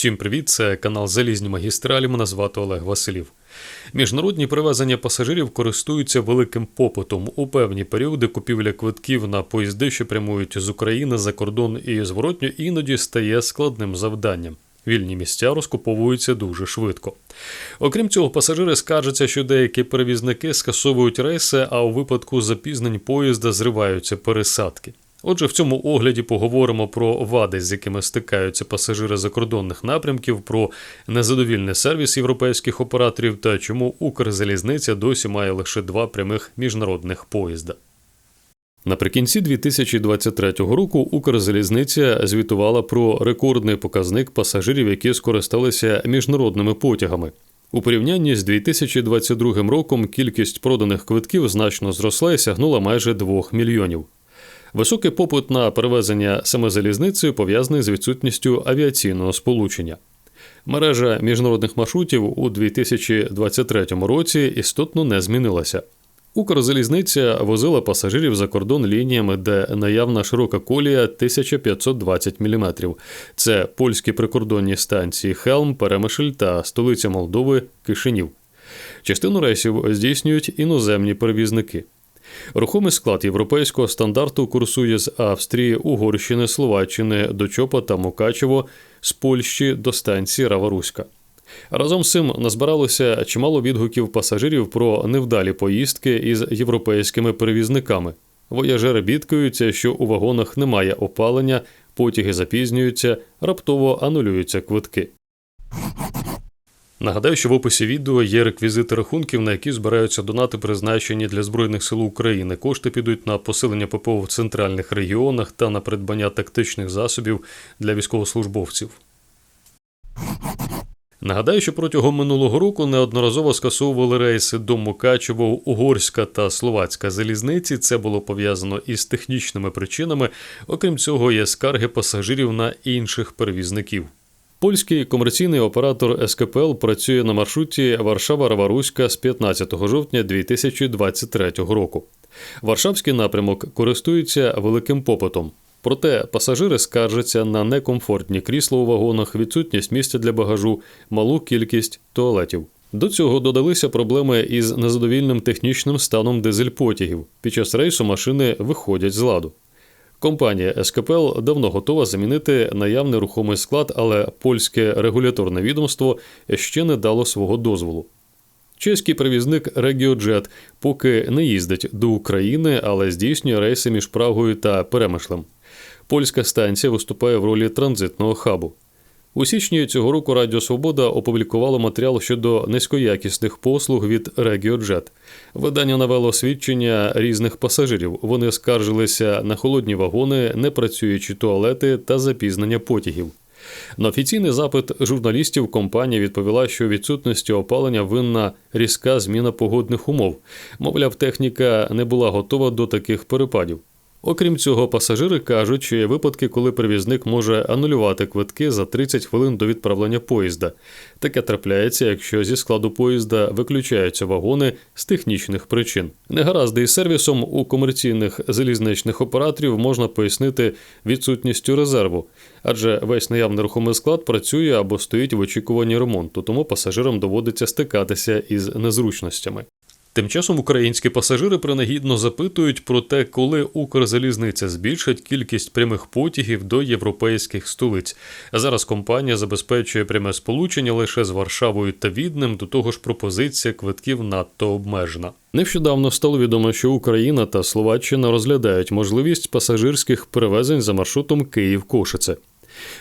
Всім привіт! Це канал Залізні магістралі. Мене звати Олег Василів. Міжнародні перевезення пасажирів користуються великим попитом. У певні періоди купівля квитків на поїзди, що прямують з України за кордон і зворотньо, іноді стає складним завданням. Вільні місця розкуповуються дуже швидко. Окрім цього, пасажири скаржаться, що деякі перевізники скасовують рейси, а у випадку запізнень поїзда зриваються пересадки. Отже, в цьому огляді поговоримо про вади, з якими стикаються пасажири закордонних напрямків, про незадовільний сервіс європейських операторів та чому Укрзалізниця досі має лише два прямих міжнародних поїзда. Наприкінці 2023 року Укрзалізниця звітувала про рекордний показник пасажирів, які скористалися міжнародними потягами. У порівнянні з 2022 роком кількість проданих квитків значно зросла і сягнула майже 2 мільйонів. Високий попит на перевезення саме залізницею пов'язаний з відсутністю авіаційного сполучення. Мережа міжнародних маршрутів у 2023 році істотно не змінилася. Укрзалізниця возила пасажирів за кордон лініями, де наявна широка колія 1520 мм. Це польські прикордонні станції Хелм, Перемишль та столиця Молдови Кишинів. Частину рейсів здійснюють іноземні перевізники. Рухомий склад європейського стандарту курсує з Австрії, Угорщини, Словаччини до Чопа та Мукачево, з Польщі до станції Раваруська. Разом з цим назбиралося чимало відгуків пасажирів про невдалі поїздки із європейськими перевізниками. Вояжери бідкаються, що у вагонах немає опалення, потяги запізнюються, раптово анулюються квитки. Нагадаю, що в описі відео є реквізити рахунків, на які збираються донати, призначені для Збройних сил України. Кошти підуть на посилення ППО в центральних регіонах та на придбання тактичних засобів для військовослужбовців. Нагадаю, що протягом минулого року неодноразово скасовували рейси до Мукачево, Угорська та Словацька залізниці. Це було пов'язано із технічними причинами. Окрім цього, є скарги пасажирів на інших перевізників. Польський комерційний оператор СКПЛ працює на маршруті Варшава-Раваруська з 15 жовтня 2023 року. Варшавський напрямок користується великим попитом. Проте пасажири скаржаться на некомфортні крісла у вагонах, відсутність місця для багажу, малу кількість туалетів. До цього додалися проблеми із незадовільним технічним станом дизель-потягів. Під час рейсу машини виходять з ладу. Компанія СКПЛ давно готова замінити наявний рухомий склад, але польське регуляторне відомство ще не дало свого дозволу. Чеський перевізник RegioJet поки не їздить до України, але здійснює рейси між Прагою та Перемишлем. Польська станція виступає в ролі транзитного хабу. У січні цього року Радіо Свобода опублікувало матеріал щодо низькоякісних послуг від RegioJet. Видання навело свідчення різних пасажирів. Вони скаржилися на холодні вагони, непрацюючі туалети та запізнення потягів. На офіційний запит журналістів компанія відповіла, що відсутності опалення винна різка зміна погодних умов. Мовляв, техніка не була готова до таких перепадів. Окрім цього, пасажири кажуть, що є випадки, коли перевізник може анулювати квитки за 30 хвилин до відправлення поїзда. Таке трапляється, якщо зі складу поїзда виключаються вагони з технічних причин. Негаразди із сервісом у комерційних залізничних операторів можна пояснити відсутністю резерву, адже весь наявний рухомий склад працює або стоїть в очікуванні ремонту, тому пасажирам доводиться стикатися із незручностями. Тим часом українські пасажири принагідно запитують про те, коли Укрзалізниця збільшить кількість прямих потягів до європейських столиць. Зараз компанія забезпечує пряме сполучення лише з Варшавою та Віднем, до того ж пропозиція квитків надто обмежена. Нещодавно стало відомо, що Україна та Словаччина розглядають можливість пасажирських перевезень за маршрутом Київ-Кошице.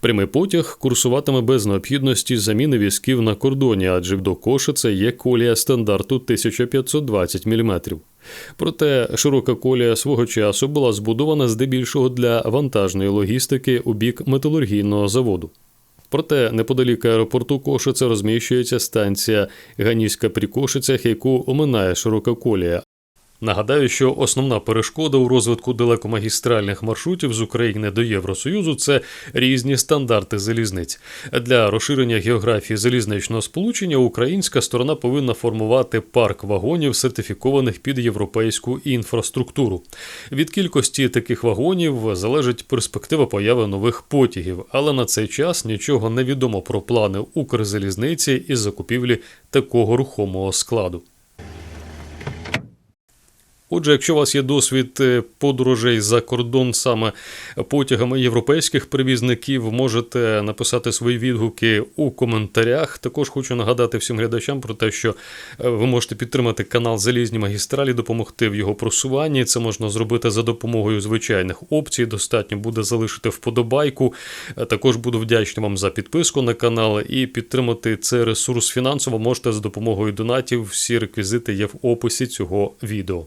Прямий потяг курсуватиме без необхідності заміни візків на кордоні, адже до Кошице є колія стандарту 1520 мм. Проте широка колія свого часу була збудована здебільшого для вантажної логістики у бік металургійного заводу. Проте неподалік аеропорту Кошице розміщується станція Ганіська при Кошицях, яку оминає широка колія. Нагадаю, що основна перешкода у розвитку далекомагістральних маршрутів з України до Євросоюзу це різні стандарти залізниць. Для розширення географії залізничного сполучення українська сторона повинна формувати парк вагонів, сертифікованих під європейську інфраструктуру. Від кількості таких вагонів залежить перспектива появи нових потягів, але на цей час нічого не відомо про плани Укрзалізниці із закупівлі такого рухомого складу. Отже, якщо у вас є досвід е, подорожей за кордон саме потягами європейських перевізників, можете написати свої відгуки у коментарях. Також хочу нагадати всім глядачам про те, що е, ви можете підтримати канал Залізні магістралі, допомогти в його просуванні. Це можна зробити за допомогою звичайних опцій. Достатньо буде залишити вподобайку. Е, Також буду вдячний вам за підписку на канал і підтримати цей ресурс фінансово можете за допомогою донатів. Всі реквізити є в описі цього відео.